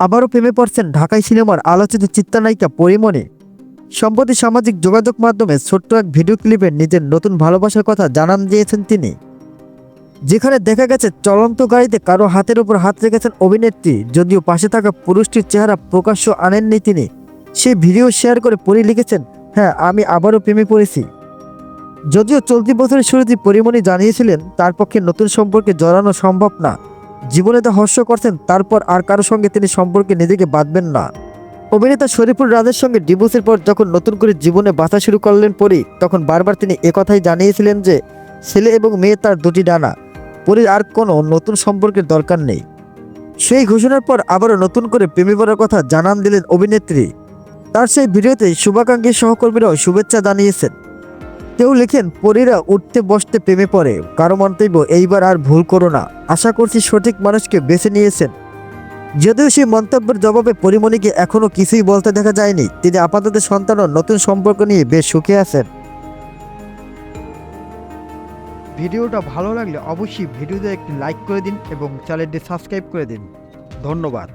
আবারও প্রেমে পড়ছেন ঢাকাই সিনেমার আলোচিত চিত্রনায়িকা পরিমণি। সম্প্রতি সামাজিক যোগাযোগ মাধ্যমে ছোট্ট এক ভিডিও ক্লিপে নিজের নতুন ভালোবাসার কথা জানান দিয়েছেন তিনি। যেখানে দেখা গেছে চলন্ত গাড়িতে কারও হাতের উপর হাত রেখেছেন অভিনেত্রী, যদিও পাশে থাকা পুরুষটির চেহারা প্রকাশ্য আনেননি তিনি। সেই ভিডিও শেয়ার করে পরি লিখেছেন হ্যাঁ আমি আবারও প্রেমে পড়েছি। যদিও চলতি বছরের শুরুতে পরিমণি জানিয়েছিলেন, তার পক্ষে নতুন সম্পর্কে জড়ানো সম্ভব না। জীবনে তা হর্ষ করছেন, তারপর আর কারও সঙ্গে তিনি সম্পর্কে নিজেকে বাঁধবেন না। অভিনেতা শরীফুল রাজের সঙ্গে ডিভোর্সের পর যখন নতুন করে জীবনে বাঁচা শুরু করলেন পরি, তখন বারবার তিনি একথাই জানিয়েছিলেন যে, ছেলে এবং মেয়ে তার দুটি ডানা, পরির আর কোনো নতুন সম্পর্কের দরকার নেই। সেই ঘোষণার পর আবারও নতুন করে প্রেমে পড়ার কথা জানান দিলেন অভিনেত্রী। তার সেই ভিডিওতে শুভাকাঙ্ক্ষী সহকর্মীরাও শুভেচ্ছা জানিয়েছেন। কেউ লেখেন, পরীরা উঠতে বসতে প্রেমে পড়ে। কারও মন্তব্য, এইবার আর ভুল করো না। আশা করছি সঠিক মানুষকে বেছে নিয়েছেন। যদিও সেই মন্তব্যের জবাবে পরিমণিকে এখনও কিছুই বলতে দেখা যায়নি, তিনি আপাতত সন্তান নতুন সম্পর্ক নিয়ে বেশ সুখে আছেন। ভিডিওটা ভালো লাগলে অবশ্যই ভিডিওতে একটি লাইক করে দিন এবং চ্যানেলটি সাবস্ক্রাইব করে দিন। ধন্যবাদ।